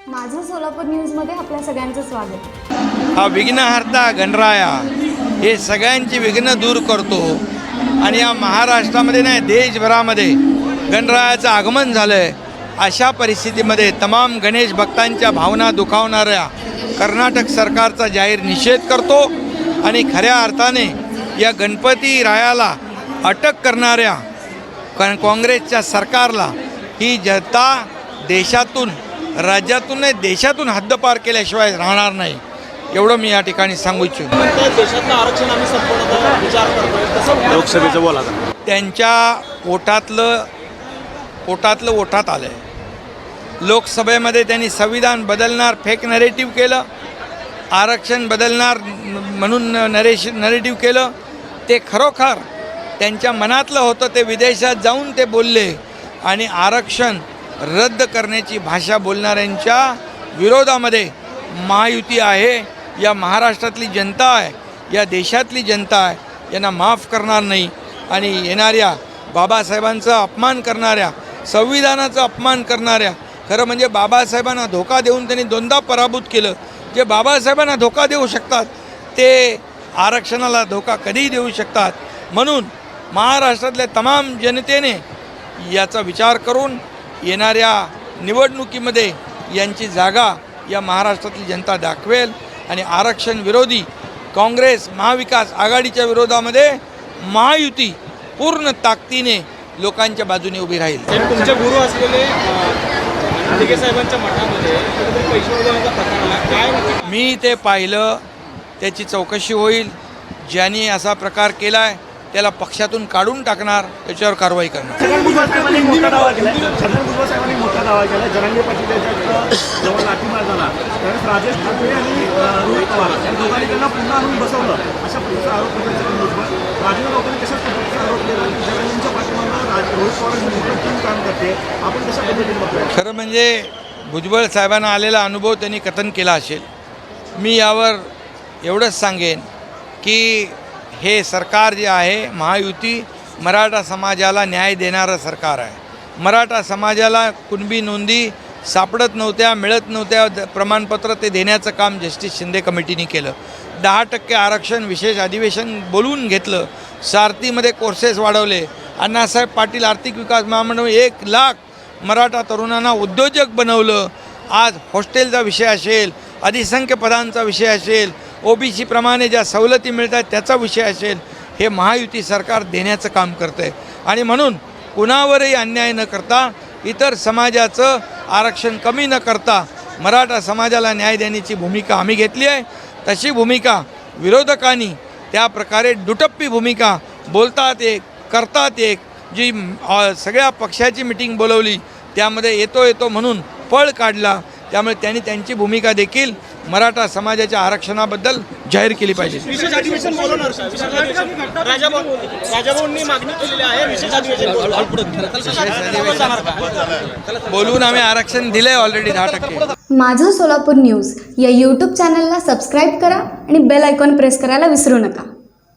सोलापूर न्यूजमध्ये आपल्या सगळ्यांचं स्वागत. हा विघ्नहर्ता गणराया हे सगळ्यांची विघ्न दूर करतो. आणि या महाराष्ट्रामध्ये नाही देशभरामध्ये गणरायाचं आगमन झालं आहे अशा परिस्थितीमध्ये तमाम गणेश भक्तांच्या भावना दुखावणाऱ्या कर्नाटक सरकारचा जाहीर निषेध करतो आणि खऱ्या अर्थाने या गणपती रायाला अटक करणाऱ्या काँग्रेसच्या सरकारला ही जनता देशातून राज्यातून नाही देशातून हद्दपार केल्याशिवाय राहणार नाही. एवढं मी या ठिकाणी सांगू इच्छितो. लोकसभेचं बोला. त्यांच्या पोटातलं पोटातलं ओठात आलं आहे लोकसभेमध्ये त्यांनी संविधान बदलणार फेक नरेटिव्ह केलं. आरक्षण बदलणार म्हणून नरेश नरेटिव्ह केलं. ते खरोखर त्यांच्या मनातलं होतं ते विदेशात जाऊन ते बोलले. आणि आरक्षण रद्द करण्याची भाषा बोलणाऱ्यांच्या विरोधामध्ये महायुती आहे. या महाराष्ट्रातली जनता आहे या देशातली जनता आहे यांना माफ करणार नाही. आणि येणाऱ्या बाबासाहेबांचा अपमान करणाऱ्या संविधानाचा अपमान करणाऱ्या खरं म्हणजे बाबासाहेबांना धोका देऊन त्यांनी दोनदा पराभूत केलं. जे बाबासाहेबांना धोका देऊ शकतात ते आरक्षणाला धोका कधीही देऊ शकतात. म्हणून महाराष्ट्रातल्या तमाम जनतेने याचा विचार करून येणाऱ्या निवडणुकीमध्ये यांची जागा या महाराष्ट्रातली जनता दाखवेल. आणि आरक्षण विरोधी काँग्रेस महाविकास आघाडीच्या विरोधामध्ये महायुती पूर्ण ताकदीने लोकांच्या बाजूने उभी राहील. तुमचे गुरु असलेले साहेबांच्या मठामध्ये मी ते पाहिलं त्याची चौकशी होईल. ज्यांनी असा प्रकार केला आहे त्याला पक्षातून काढून टाकणार त्याच्यावर कारवाई करणार. खरं म्हणजे भुजबळ साहेबांना आलेला अनुभव त्यांनी कथन केला असेल. मी यावर एवढंच सांगेन की हे सरकार जे आहे महायुती मराठा समाजाला न्याय देणारं सरकार आहे. मराठा समाजाला कुणबी नोंदी सापडत नव्हत्या मिळत नव्हत्या द- प्रमाणपत्र ते देण्याचं काम जस्टिस शिंदे कमिटीने केलं. दहा टक्के आरक्षण विशेष अधिवेशन बोलवून घेतलं. सारथीमध्ये कोर्सेस वाढवले. अण्णासाहेब पाटील आर्थिक विकास महामंडळ एक लाख मराठा तरुणांना उद्योजक बनवलं. आज हॉस्टेलचा विषय असेल अधिसंख्य पदांचा विषय असेल ओ बी सीप्रमाणे ज्या सवलती मिळतात त्याचा विषय असेल हे महायुती सरकार देण्याचं काम करतं आहे आणि म्हणून कुणावरही अन्याय न करता इतर समाजाचं आरक्षण कमी न करता मराठा समाजाला न्याय देण्याची भूमिका आम्ही घेतली आहे. तशी भूमिका विरोधकांनी त्या प्रकारे दुटप्पी भूमिका बोलतात एक करतात एक जी सगळ्या पक्षाची मिटिंग बोलवली त्यामध्ये येतो येतो म्हणून पळ काढला. त्यामुळे त्यांनी त्यांची भूमिका देखील मराठा समाजाच्या आरक्षणाबद्दल जाहीर केली पाहिजे? बोलून आम्ही आरक्षण दिलं आहे ऑलरेडी दहा टक्के माझं सोलापूर न्यूज या यूट्यूब चॅनलला सबस्क्राईब करा आणि बेल आयकॉन प्रेस करायला विसरू नका